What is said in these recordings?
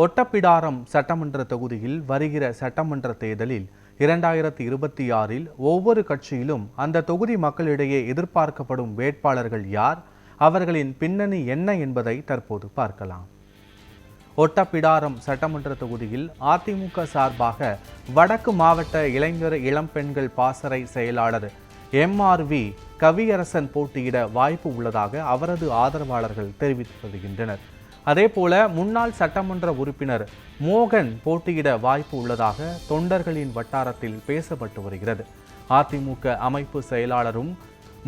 ஒட்டப்பிடாரம் சட்டமன்ற தொகுதியில் வருகிற சட்டமன்ற தேர்தலில் இரண்டாயிரத்தி இருபத்தி ஆறில் ஒவ்வொரு கட்சியிலும் அந்த தொகுதி மக்களிடையே எதிர்பார்க்கப்படும் வேட்பாளர்கள் யார்? அவர்களின் பின்னணி என்ன என்பதை தற்போது பார்க்கலாம். ஒட்டப்பிடாரம் சட்டமன்ற தொகுதியில் அதிமுக சார்பாக வடக்கு மாவட்ட இளைஞர் இளம்பெண்கள் பாசறை செயலாளர் எம்ஆர்வி கவியரசன் போட்டியிட வாய்ப்பு உள்ளதாக அவரது ஆதரவாளர்கள் தெரிவித்து வருகின்றனர். அதே போல முன்னாள் சட்டமன்ற உறுப்பினர் மோகன் போட்டியிட வாய்ப்பு உள்ளதாக தொண்டர்களின் வட்டாரத்தில் பேசப்பட்டு வருகிறது. அதிமுக அமைப்பு செயலாளரும்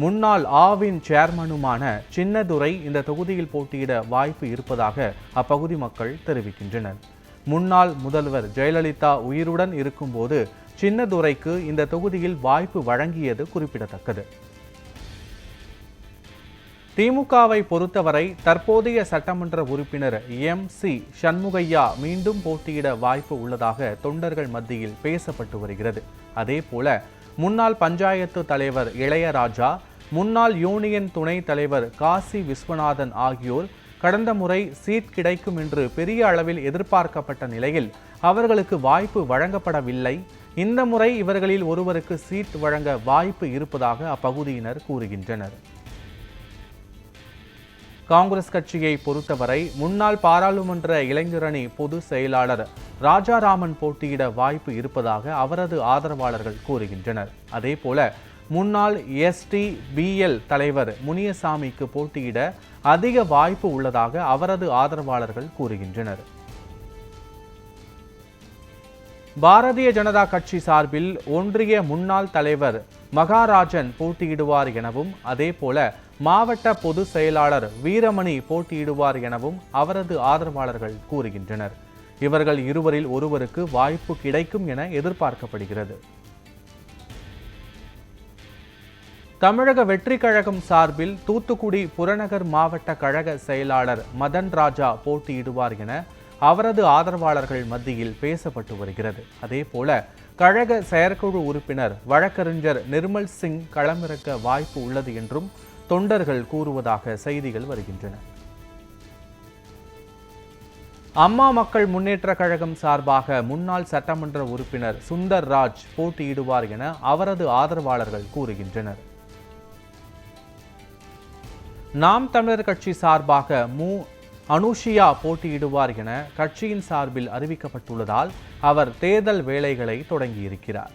முன்னாள் ஆவின் சேர்மனுமான சின்னதுரை இந்த தொகுதியில் போட்டியிட வாய்ப்பு இருப்பதாக அப்பகுதி மக்கள் தெரிவிக்கின்றனர். முன்னாள் முதல்வர் ஜெயலலிதா உயிருடன் இருக்கும்போது சின்னதுரைக்கு இந்த தொகுதியில் வாய்ப்பு வழங்கியது குறிப்பிடத்தக்கது. திமுகவை பொறுத்தவரை தற்போதைய சட்டமன்ற உறுப்பினர் எம் சி சண்முகையா மீண்டும் போட்டியிட வாய்ப்பு உள்ளதாக தொண்டர்கள் மத்தியில் பேசப்பட்டு வருகிறது. அதேபோல முன்னாள் பஞ்சாயத்து தலைவர் இளையராஜா முன்னாள் யூனியன் துணைத் தலைவர் காசி விஸ்வநாதன் ஆகியோர் கடந்த முறை சீட் கிடைக்கும் என்று பெரிய அளவில் எதிர்பார்க்கப்பட்ட நிலையில் அவர்களுக்கு வாய்ப்பு வழங்கப்படவில்லை. இந்த முறை இவர்களில் ஒருவருக்கு சீட் வழங்க வாய்ப்பு இருப்பதாக அப்பகுதியினர் கூறுகின்றனர். காங்கிரஸ் கட்சியை பொறுத்தவரை முன்னாள் பாராளுமன்ற இளைஞரணி பொதுச் செயலாளர் ராஜாராமன் போட்டியிட வாய்ப்பு இருப்பதாக அவரது ஆதரவாளர்கள் கூறுகின்றனர். அதேபோல முன்னாள் எஸ்டி பிஎல் தலைவர் முனியசாமிக்கு போட்டியிட அதிக வாய்ப்பு உள்ளதாக அவரது ஆதரவாளர்கள் கூறுகின்றனர். பாரதிய ஜனதா கட்சி சார்பில் ஒன்றிய முன்னாள் தலைவர் மகாராஜன் போட்டியிடுவார் எனவும் அதேபோல மாவட்ட பொதுச் செயலாளர் வீரமணி போட்டியிடுவார் எனவும் அவரது ஆதரவாளர்கள் கூறுகின்றனர். இவர்கள் இருவரில் ஒருவருக்கு வாய்ப்பு கிடைக்கும் என எதிர்பார்க்கப்படுகிறது. தமிழக வெற்றி கழகம் சார்பில் தூத்துக்குடி புறநகர் மாவட்ட கழக செயலாளர் மதன் ராஜா போட்டியிடுவார் என அவரது ஆதரவாளர்கள் மத்தியில் பேசப்பட்டு வருகிறது. அதேபோல கழக செயற்குழு உறுப்பினர் வழக்கறிஞர் நிர்மல் சிங் களமிறக்க வாய்ப்பு உள்ளது என்றும் தொண்டர்கள் கூறுவதாக செய்திகள் வருகின்றன. அம்மா மக்கள் முன்னேற்ற கழகம் சார்பாக முன்னாள் சட்டமன்ற உறுப்பினர் சுந்தர் ராஜ் போட்டியிடுவார் என அவரது ஆதரவாளர்கள் கூறுகின்றனர். நாம் தமிழர் கட்சி சார்பாக மு அனுஷியா போட்டியிடுவார் என கட்சியின் சார்பில் அறிவிக்கப்பட்டுள்ளதால் அவர் தேர்தல் வேலைகளை தொடங்கியிருக்கிறார்.